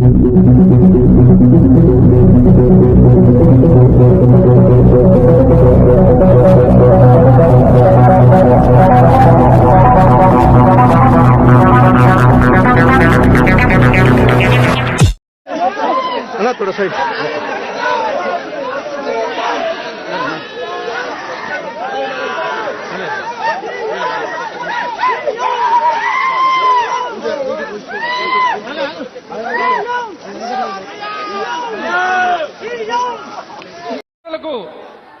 ना थोड़ा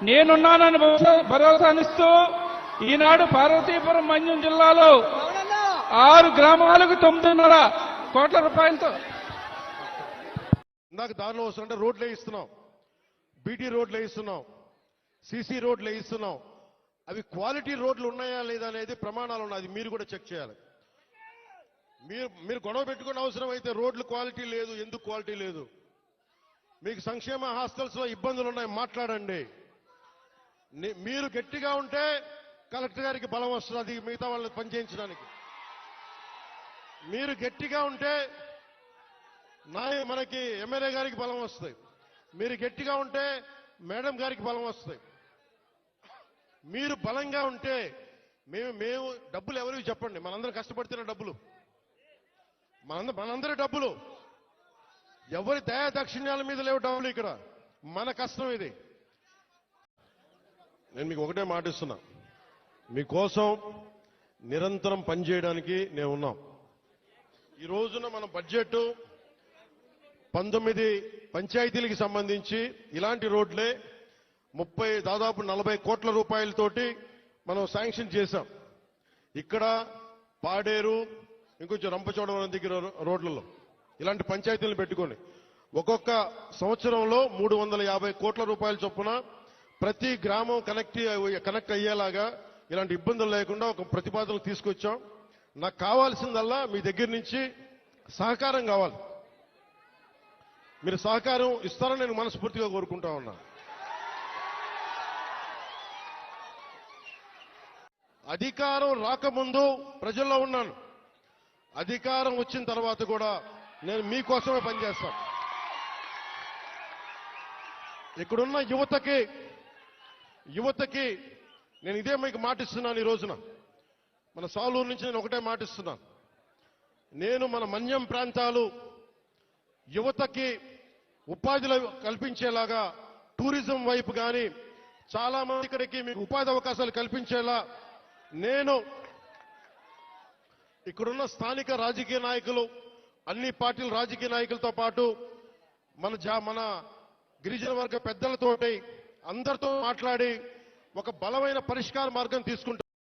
నేనున్నానని భరోసా- భరోసానిస్తూ ఈనాడు పార్వతీపురం మన్యం జిల్లాలో ఆరు గ్రామాలకు తొమ్మిదిన్నర కోట్ల రూపాయలతో ఇందాక దారిలో వస్తుంటే రోడ్లు వేయిస్తున్నాం బీటీ రోడ్లు వేయిస్తున్నాం సీసీ రోడ్లు వేయిస్తున్నాం అవి క్వాలిటీ రోడ్లు ఉన్నాయా లేదా అనేది ప్రమాణాలు ఉన్నాయి. మీరు కూడా చెక్ చేయాలి. మీరు మీరు గొడవ పెట్టుకునే అవసరం అయితే రోడ్లు క్వాలిటీ లేదు ఎందుకు క్వాలిటీ లేదు? మీకు సంక్షేమ హాస్టల్స్లో ఇబ్బందులు ఉన్నాయి మాట్లాడండి మీరు గట్టిగా ఉంటే కలెక్టర్ గారికి బలం వస్తుంది మిగతా వాళ్ళని పనిచేయించడానికి. మీరు గట్టిగా ఉంటే నాయ మనకి ఎమ్మెల్యే గారికి బలం వస్తాయి. మీరు గట్టిగా ఉంటే మేడం గారికి బలం వస్తాయి. మీరు బలంగా ఉంటే మేము మేము డబ్బులు ఎవరికి చెప్పండి? మనందరం కష్టపడుతున్న డబ్బులు. మనంద మనందరి డబ్బులు. ఎవరి దయా దక్షిణాల మీద లేవు డబ్బులు ఇక్కడ. మన కష్టం ఇది. నేను మీకు ఒకటే మాటిస్తున్నా మీకోసం నిరంతరం పనిచేయడానికి నేను ఉన్నాం. ఈ రోజున మన బడ్జెట్ పంతొమ్మిది పంచాయతీలకు సంబంధించి ఇలాంటి రోడ్లే ముప్పై దాదాపు నలభై కోట్ల రూపాయలతోటి మనం శాంక్షన్ చేశాం. ఇక్కడ పాడేరు ఇంకొంచెం రంపచోడవరం దగ్గర రోడ్లలో. ఇలాంటి పంచాయతీలను పెట్టుకొని ఒక్కొక్క సంవత్సరంలో మూడు వందల యాభై కోట్ల రూపాయల చొప్పున ప్రతి గ్రామం కనెక్ట్ కనెక్ట్ అయ్యేలాగా ఇలాంటి ఇబ్బందులు లేకుండా ఒక ప్రతిపాదనలు తీసుకొచ్చాం. నాకు కావాల్సిందల్లా మీ దగ్గర నుంచి సహకారం కావాలి. మీరు సహకారం ఇస్తారని నేను మనస్ఫూర్తిగా కోరుకుంటా ఉన్నా. అధికారం రాకముందు ప్రజల్లో ఉన్నాను. అధికారం వచ్చిన తర్వాత కూడా నేను మీకోసమే పనిచేస్తాను. ఇక్కడున్న యువతకి యువతకి నేను ఇదే మీకు మాటిస్తున్నాను ఈ రోజున. మన సాలూరు నుంచి నేను ఒకటే మాటిస్తున్నాను. నేను మన మన్యం ప్రాంతాలు యువతకి ఉపాధిలో కల్పించేలాగా టూరిజం వైపు కానీ చాలా మంది ఇక్కడికి మీకు ఉపాధి అవకాశాలు కల్పించేలా నేను ఇక్కడున్న స్థానిక రాజకీయ నాయకులు అన్ని పార్టీల రాజకీయ నాయకులతో పాటు మన జా మన గిరిజన వర్గ పెద్దలతోటి అందరితో మాట్లాడి ఒక బలమైన పరిష్కార మార్గం తీసుకుంటాం